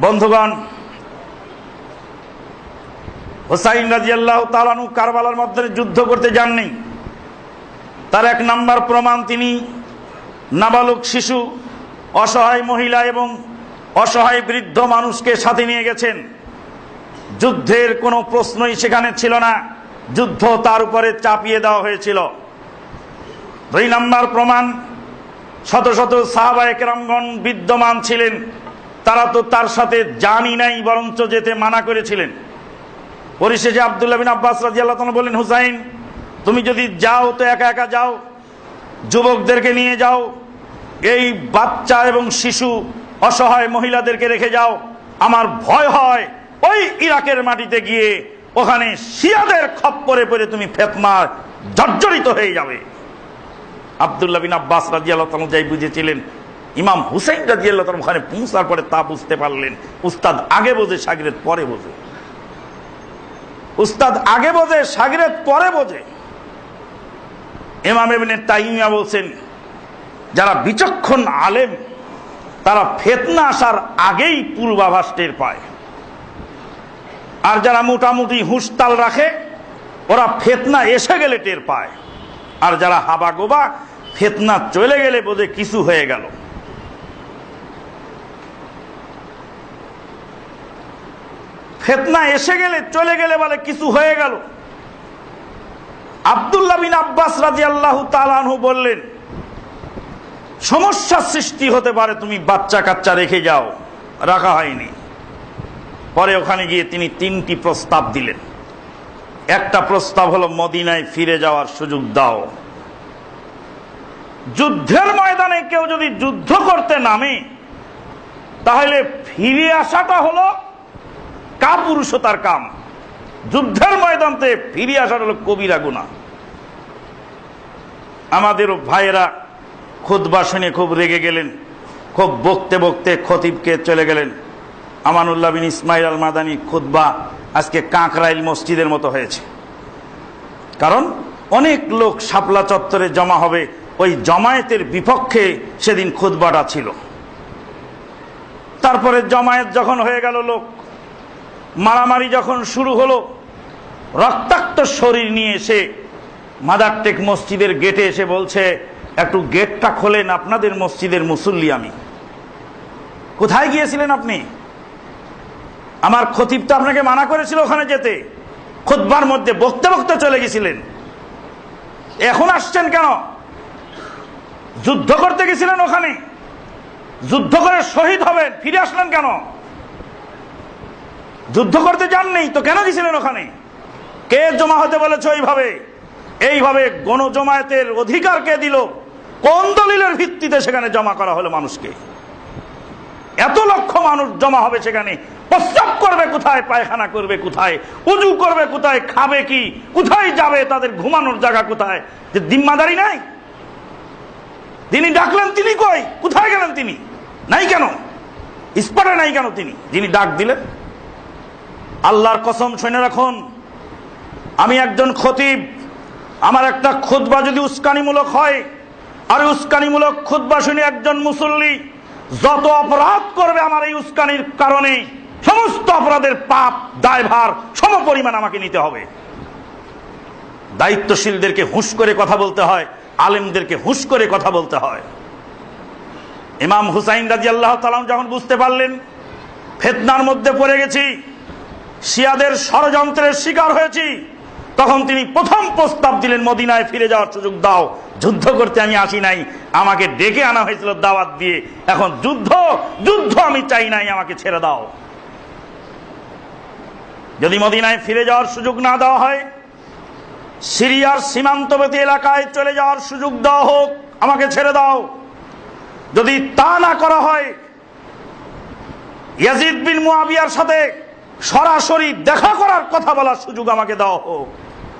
বন্ধুগণ, হোসাইন রাজি আল্লাহ তালানু কারবালার মধ্যে যুদ্ধ করতে যাননি। তার এক নাম্বার প্রমাণ তিনি নাবালক শিশু, অসহায় মহিলা এবং অসহায় বৃদ্ধ মানুষকে সাথে নিয়ে গেছেন। যুদ্ধের কোনো প্রশ্নই সেখানে ছিল না। যুদ্ধ তার উপরে চাপিয়ে দেওয়া হয়েছিল। দুই নাম্বার প্রমাণ, শত শত সাহাবা একরামগণ বিদ্যমান ছিলেন। তারা তো তার সাথে জানি নাই, বরঞ্চ যেতে মানা করেছিলেন। পরিশেষে আবদুল্লাহ বিন আব্বাস রাজি আল্লাহ বললেন হুসাইন, তুমি যদি যাও তো একা একা যাও, যুবকদেরকে নিয়ে যাও, এই বাচ্চা এবং শিশু অসহায় মহিলাদেরকে রেখে যাও, আমার ভয় হয়, ওই ইরাকের মাটিতে গিয়ে ওখানে শিয়াদের খপ্পরে পড়ে তুমি ফেতনার জর্জরিত হয়ে যাবে। আবদুল্লাহ বিন আব্বাস রাজি আল্লাহ যাই বুঝেছিলেন ইমাম হুসাইন রাজি আল্লাহ ওখানে পৌঁছার পরে তা বুঝতে পারলেন, উস্তাদ আগে বোঝে সাগরেদ পরে বোঝে। উস্তাদ আগে বোঝে সাগরেদ পরে বোঝে। এমাম এমনি তাইমিয়া বলছেন, যারা বিচক্ষণ আলেম, তারা ফেতনা আসার আগেই পূর্বাভাস টের পায়। আর যারা মোটামুটি হুঁশতাল রাখে, ওরা ফেতনা এসে গেলে টের পায়। আর যারা হাবা গোবা ফেতনা চলে গেলে বোধে কিছু হয়ে গেল। ফেতনা এসে গেলে, চলে গেলে বলে কিছু হয়ে গেল। আবদুল্লাহ বিন আব্বাস রাজি আল্লাহ তালানহু বললেন সমস্যা সৃষ্টি হতে পারে, তুমি বাচ্চা কাচ্চা রেখে যাও। রাখা হয়নি। পরে ওখানে গিয়ে তিনি তিনটি প্রস্তাব দিলেন। একটা প্রস্তাব হলো, মদিনায় ফিরে যাওয়ার সুযোগ দাও। যুদ্ধের ময়দানে কেউ যদি যুদ্ধ করতে নামে, তাহলে ফিরে আসাটা হলো কাপুরুষতার কাম। যুদ্ধের ময়দানতে ফিরে আসার হলো কবিরা গুণা। আমাদেরও ভাইয়েরা খুদবা শুনে খুব রেগে গেলেন, খুব বকতে বকতে খতিবকে চলে গেলেন। আমানুল্লাহ বিন ইসমাইল আল মাদানি খুদবা আজকে কাঁকরাইল মসজিদের মতো হয়েছে। কারণ অনেক লোক শাপলা চত্বরে জমা হবে, ওই জমায়েতের বিপক্ষে সেদিন খুদবাটা ছিল। তারপরে জমায়েত যখন হয়ে গেল লোক মারামারি যখন শুরু হলো, রক্তাক্ত শরীর নিয়ে এসে মাদারটেক মসজিদের গেটে এসে বলছে, একটু গেটটা খোলেন, আপনাদের মসজিদের মুসল্লি আমি। কোথায় গিয়েছিলেন আপনি? আমার খতিব তো আপনাকে মানা করেছিল ওখানে যেতে। খুদবার মধ্যে বকতে বকতে চলে গেছিলেন। এখন আসছেন কেন? যুদ্ধ করতে গেছিলেন ওখানে। যুদ্ধ করে শহীদ হবেন, ফিরে আসলেন কেন? যুদ্ধ করতে যাননি, তো কেন দিছিলেন ওখানে? কে জমা হতে বলেছে ওইভাবে এইভাবে গণজমায়েতের অধিকার কে দিল? কোন দলিলের ভিত্তিতে সেখানে জমা করা হলো মানুষকে? এত লক্ষ মানুষ জমা হবে সেখানে। প্রস্রাব করবে কোথায়, পায়খানা করবে কোথায়, উজু করবে কোথায়, খাবে কি, কোথায় যাবে, তাদের ঘুমানোর জায়গা কোথায়? যে দিম্মাদারি নাই? তিনি ডাকলেন তিনি কই? কোথায় গেলেন তিনি? নাই কেন? স্পটে নাই কেন তিনি? যিনি ডাক দিলেন আল্লাহর কসম শুনে রাখুন, আমি একজন খতিব। আমার একটা খুদবা যদি উস্কানিমূলক হয়, আর উস্কানিমূলক খুদবা শুনে একজন মুসল্লি যত অপরাধ করবে আমার এই উস্কানির কারণে, সমস্ত অপরাধের পাপ, দায়ভার সম পরিমাণ আমাকে নিতে হবে। দায়িত্বশীলদেরকে হুঁশ করে কথা বলতে হয়, আলেমদেরকে হুঁশ করে কথা বলতে হয়। ইমাম হুসাইন রাজি আল্লাহ তালাম যখন বুঝতে পারলেন, ফেতনার মধ্যে পড়ে গেছি শিয়াদের ষড়যন্ত্রের শিকার হয়েছি। তখন তিনি প্রথম প্রস্তাব দিলেন, মদিনায় ফিরে যাওয়ার সুযোগ দাও। যুদ্ধ করতে আমি আসি নাই। আমাকে ডেকে আনা হয়েছিল দাওয়াত দিয়ে। এখন যুদ্ধ যুদ্ধ আমি চাই নাই, আমাকে ছেড়ে দাও। যদি মদিনায় ফিরে যাওয়ার সুযোগ না দেওয়া হয়, সিরিয়ার সীমান্তবর্তী এলাকায় চলে যাওয়ার সুযোগ দেওয়া হোক, আমাকে ছেড়ে দাও। যদি তা না করা হয়, ইয়াজিদ বিন মুয়াবিয়ার সাথে সরাসরি দেখা করার কথা বলার সুযোগ আমাকে দেওয়া হোক